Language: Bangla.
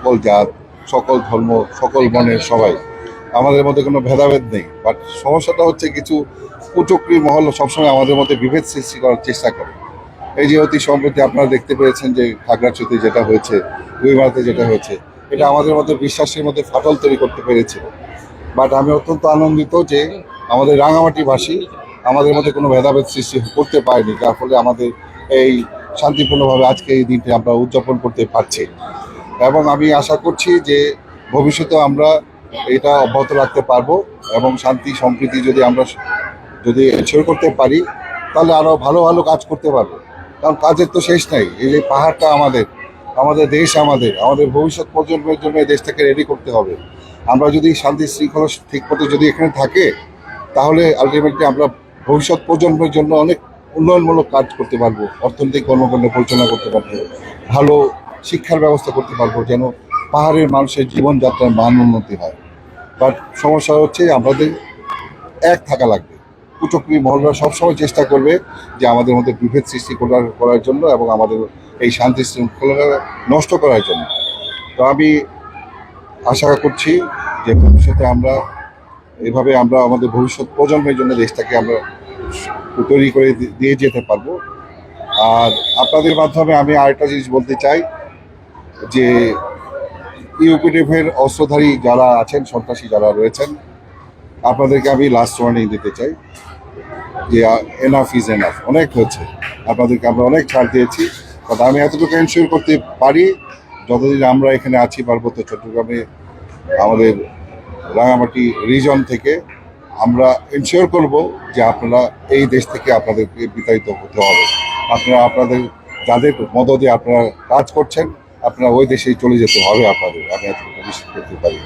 সকল জাত, সকল ধর্ম, সকল বর্ণের সবাই। আমাদের মধ্যে কোনো ভেদাভেদ নেই। বাট সমস্যাটা হচ্ছে কিছু কুচক্রি মহল সবসময় আমাদের মধ্যে বিভেদ সৃষ্টি করার চেষ্টা করে। এই যে অতি সম্প্রতি আপনারা দেখতে পেয়েছেন যে খাগড়াছড়িতে যেটা হয়েছে গুইমারাতে যেটা হয়েছে, এটা আমাদের মধ্যে বিশ্বাসের মধ্যে ফাটল তৈরি করতে পেরেছে। বাট আমি অত্যন্ত আনন্দিত যে আমাদের রাঙামাটিভাষী আমাদের মধ্যে কোনো ভেদাভেদ সৃষ্টি করতে পারেনি। যার ফলে আমাদের এই শান্তিপূর্ণভাবে আজকে এই দিনটি আমরা উদযাপন করতে পারছি। এবং আমি আশা করছি যে ভবিষ্যতে আমরা এটা অব্যাহত রাখতে পারব এবং শান্তি, সম্প্রীতি যদি আমরা যদি এনশিওর করতে পারি, তাহলে আরও ভালো ভালো কাজ করতে পারব। কারণ কাজের তো শেষ নাই। এই যে পাহাড়টা আমাদের আমাদের দেশ আমাদের আমাদের ভবিষ্যৎ প্রজন্মের জন্য এই দেশটাকে রেডি করতে হবে। আমরা যদি শান্তি শৃঙ্খলা ঠিক মতো যদি এখানে থাকে, তাহলে আলটিমেটলি আমরা ভবিষ্যৎ প্রজন্মের জন্য অনেক উন্নয়নমূলক কাজ করতে পারব। অর্থনৈতিক কর্মকাণ্ড পরিচালনা করতে পারব। ভালো শিক্ষার ব্যবস্থা করতে পারব যেন পাহাড়ের মানুষের জীবনযাত্রার মান উন্নতি হয়। বাট সমস্যা হচ্ছে আমাদের এক থাকা লাগবে। কুচক্রি মহলরা সবসময় চেষ্টা করবে যে আমাদের মধ্যে বিভেদ সৃষ্টি করার করার জন্য এবং আমাদের এই শান্তি শৃঙ্খলা নষ্ট করার জন্য। তো আমি আশা করছি যে ভবিষ্যতে আমরা এভাবে আমরা আমাদের ভবিষ্যৎ প্রজন্মের জন্য দেশটাকে আমরা তৈরি করে দিয়ে যেতে পারব। আর আপনাদের মাধ্যমে আমি আরেকটা জিনিস বলতে চাই যে ইউপিডিএফের অস্ত্রধারী যারা আছেন, সন্ত্রাসী যারা রয়েছেন, আপনাদেরকে আমি লাস্ট ওয়ার্নিং দিতে চাই যে এনাফ ইজ এনাফ অনেক হয়েছে আপনাদেরকে আমরা অনেক ছাড় দিয়েছি। বাট আমি এতটুকু এনশিওর করতে পারি, যতদিন আমরা এখানে আছি, পার্বত্য চট্টগ্রামে, আমাদের রাঙামাটি রিজন থেকে, আমরা এনশিওর করব যে আপনারা এই দেশ থেকে আপনাদেরকে বিতাড়িত হতে হবে। আপনারা, আপনাদের, যাদের মদদে আপনারা কাজ করছেন আপনারা ওই দেশেই চলে যেতে হবে আপনাদের। আমি এতটুকু নিশ্চিত করতে পারি।